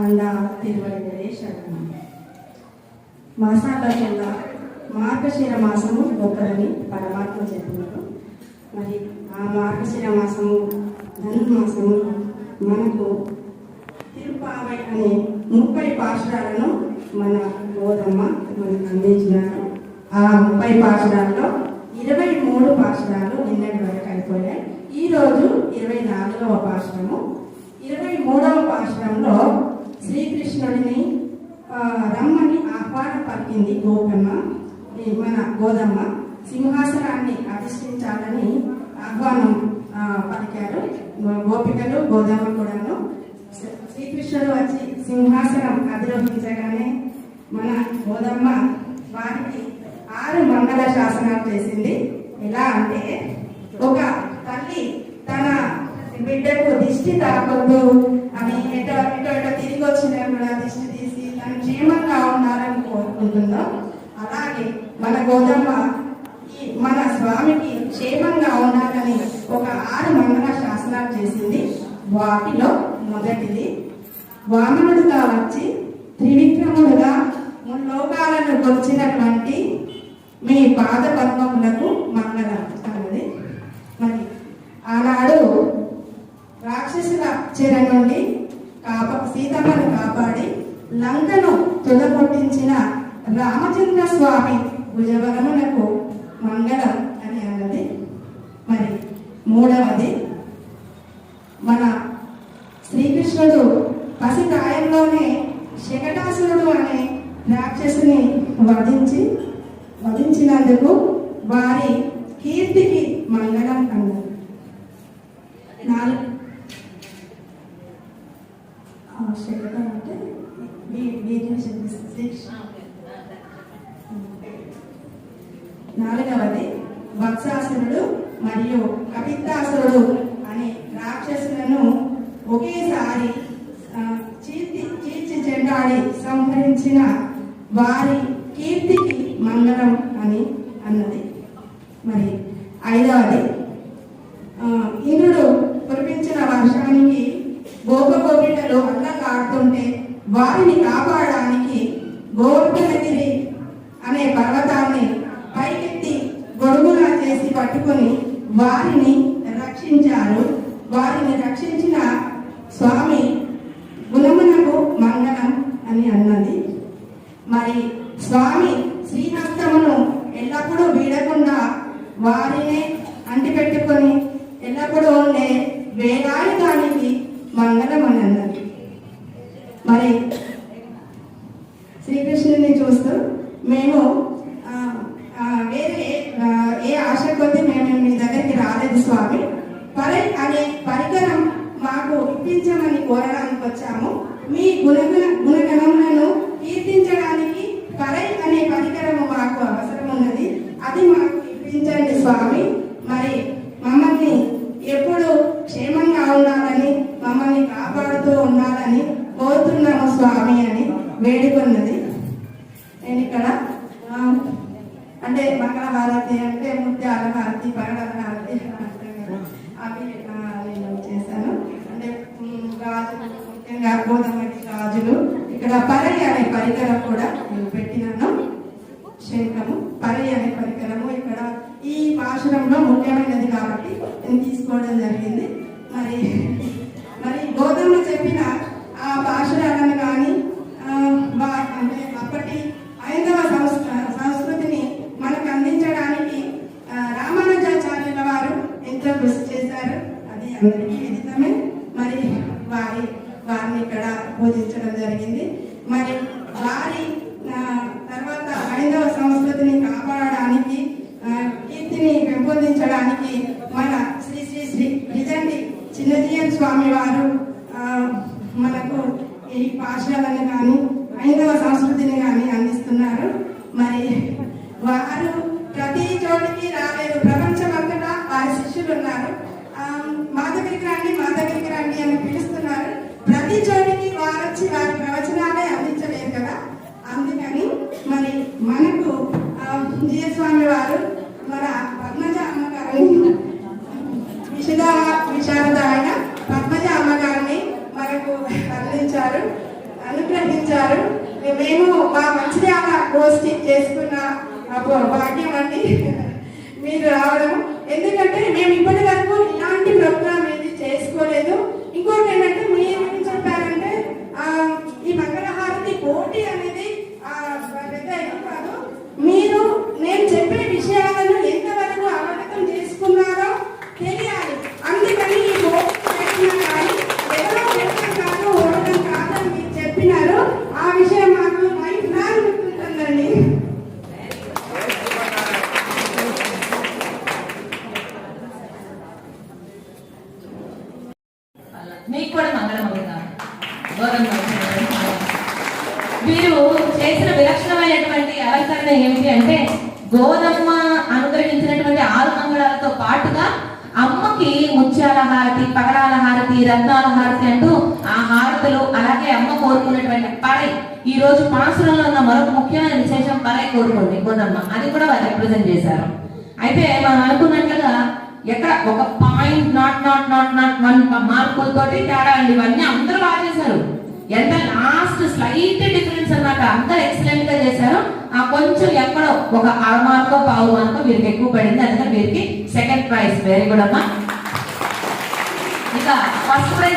ఆండ తిరువడిగడే శరణం మాసాల కింద మార్గశిర మాసము గొప్పదని పరమాత్మ చెప్పినారు. మరి ఆ మార్గశిర మాసము ధనుర్మాసము మనకు తిరుపావై అనే ముప్పై పాశురాలను మన గోధమ్మ మనకు అందించినారు. ఆ ముప్పై పాశురాల్లో ఇరవై మూడు పాశురాలు నిన్నటి వరకు అయిపోయాయి. ఈరోజు ఇరవై నాలుగవ పాశురము ఇరవై మూడవ పాశురంలో శ్రీకృష్ణుడిని రమ్మని ఆహ్వానం పలికింది గోపమ్మ ఈ మన గోదమ్మ. సింహాసనాన్ని అధిష్ఠించాలని ఆహ్వానం పలికారు గోపికలు గోదమ్మ కూడాను. శ్రీకృష్ణుడు వచ్చి సింహాసనం అధిరోహించగానే మన గోదమ్మ వారికి ఆరు మంగళ శాసనాలు చేసింది. ఎలా అంటే ఒక బిడ్డకు దిష్టి తాకొద్దు అని ఎటో ఎటో ఎటో తిరిగి వచ్చినా కూడా దిష్టి తీసి తను క్షేమంగా ఉండాలని కోరుకుంటుందో అలాగే మన గోదమ్మ ఈ మన స్వామికి క్షేమంగా ఉండాలని ఒక ఆరు మంగళ శాసనాలు చేసింది. వాటిలో మొదటిది వామనుడుగా వచ్చి త్రివిక్రముడుగా ముల్లోకాలను కొలిచినటువంటి మీ పాద పద్మములకు మంగళం అన్నది మరి ఆనాడు రాక్షసుల చెర నుండి కాప సీతమ్మను కాపాడి లంకను తుదగొట్టించిన రామచంద్ర స్వామి భుజవరమునకు మంగళం అని అన్నది. మరి మూడవది మన శ్రీకృష్ణుడు పసికాయంలోనే శకటాసురుడు అనే రాక్షసుని వధించి వధించినందుకు వారి కీర్తికి మంగళం అన్నారు అంటే. శ్రీకృష్ణ నాలుగవది వత్సాసురుడు మరియు కపిత్తాసురుడు అనే రాక్షసులను ఒకేసారి చీర్తి చీల్చి చెండాడి సంహరించిన వారి కీర్తికి మంగళం అని అన్నది. మరి ఐదవది ఇంద్రుడు కురిపించిన వర్షానికి గోపగోపికలు అల్లకాడుతుంటే వారిని కాపాడడానికి గోవర్ధనగిరి అనే పర్వతాన్ని పైకెత్తి గొడుగులా చేసి పట్టుకొని వారిని రక్షించారు. వారిని రక్షించిన స్వామి గుణమునకు మంగళం అని అన్నది. మరి స్వామి శ్రీహస్తమును ఎల్లప్పుడూ వీడకుండా వారినే అంటిపెట్టుకొని ఎల్లప్పుడూ ఉండే వేలాయుధానికి మంగళం అని అన్నది. మరి శ్రీకృష్ణుని చూస్తూ మేము వేరే ఏ ఆశ కొద్దీ మేము మీ దగ్గరికి రాలేదు స్వామి. పరై అనే పరికరం మాకు ఇప్పించమని కోరడానికి వచ్చాము. మీ గుణగుణ గుణగణములను కీర్తించడానికి పరై అనే పరికరము మాకు అవసరం ఉన్నది అది మాకు ఇప్పించండి స్వామి మరి మమ్మల్ని ఎప్పుడు క్షేమంగా ఉండాలని మమ్మల్ని కాపాడుతూ ఉండాలని కోరుతున్నాము స్వామి అని వేడుకున్నది నేను ఇక్కడ ఆ, అంటే మంగళహారతి అంటే అది హారతి పగడల హారతి కదా. అవి నేను చేశాను అంటే ఉమ్, గాజులు ముఖ్యంగా గోధుమటి గాజులు ఇక్కడ పరై అనే పరికరం కూడా నేను పెట్టినాను. శంఖము పరై అనే పరికరము ఇక్కడ ఈ పాశురంలో ముఖ్యమైనది కాబట్టి నేను తీసుకోవడం జరిగింది. మరి మరి గోధుమలు చెప్పిన ఆ పాశురాలను కానీ అంటే అప్పటి ఐదవ సంస్కృ సంస్కృతిని మనకు అందించడానికి ఆ, రామానుజాచార్యుల వారు ఎంతో కృషి చేశారు అది అందరికీ విదితమే మరి వారి వారిని ఇక్కడ బోధించడం జరిగింది. మరి వారి తర్వాత హైందవ సంస్కృతిని కాపాడడానికి కీర్తిని పెంపొందించడానికి మన శ్రీ శ్రీ శ్రీ నిజండి చిన్నజీయన్ స్వామి వారు మనకు ఈ పాఠశాలను కానీ హైందవ సంస్కృతిని కానీ అందిస్తున్నారు. మరి వారు ప్రతి చోటికి రాలేదు. ప్రపంచం అంతటా వారి శిష్యులు ఉన్నారు. మా దగ్గరికి రండి మా దగ్గరికి రండి అని పిలుస్తున్నారు. ప్రతి చోటికి వారు వచ్చి వారి ప్రవచనాలే అందించలేరు కదా? అందుకని మరి మనకు విజయస్వామి వారు మన పద్మజ అమ్మగారిని విషద విశారద ఆయన పద్మజ అమ్మగారిని మనకు అందించారు అనుగ్రహించారు. మేము మా మంచిర్యాల గోష్ఠి చేసుకున్న భాగ్యం అండి. మీరు రావడం. ఎందుకంటే మేము ఇప్పటి వరకు ఇలాంటి ప్రోగ్రామ్ ఏది చేసుకోలేదు. ఇంకోటి ఏంటంటే మీరు ఏం చెప్పారంటే ఆ, ఈ మంగళహారతి పోటీ అనేది ఆ, పెద్ద ఇది కాదు మీరు నేను చెప్పే విషయాలను ఎంతవరకు అవగతం చేసుకున్నారో తెలియాలి అందుకని ఈ పోటీ పెట్టినా కానీ ఎవరో పెట్టడం కాదు ఓడడం కాదు అని మీరు చెప్పినారు ఆ విషయం మాకు లైఫ్ లాంగ్ గుర్తుంటుందండి మీకు కూడా మంగళమవుగా గౌరవం వీరు చేసిన విలక్షణమైనటువంటి ఆవిష్కరణ ఏమిటి అంటే గోదమ్మ అనుగ్రహించినటువంటి ఆరు మంగళాలతో పాటుగా అమ్మకి ముత్యాల హారతి పగడాల హారతి రత్నాల హారతి అంటూ ఆ హారతులు అలాగే అమ్మ కోరుకున్నటువంటి పరై. ఈ రోజు పాసురంలో ఉన్న మరొక ముఖ్యమైన విశేషం పరై కోరుకోండి గోదమ్మ. అది కూడా వారు రిప్రజెంట్ చేశారు. అయితే మనం అనుకున్నట్లుగా ఎక్కడ? ఒక point nought nought nought nought one మార్కులతోటి తేడా అండి. ఇవన్నీ అందరూ బాగా చేశారు. ఎంత లాస్ట్ స్లైట్ డిఫరెన్స్ అన్నమాట. అందరు ఎక్సలెంట్గా చేశారు. ఆ కొంచెం ఎక్కడో ఒక అర మార్కో పావు మార్కో వీరికి ఎక్కువ పడింది. అందుకని వీరికి సెకండ్ ప్రైజ్ వెరీ గుడ్ అమ్మా. ఇక ఫస్ట్ ప్రైజ్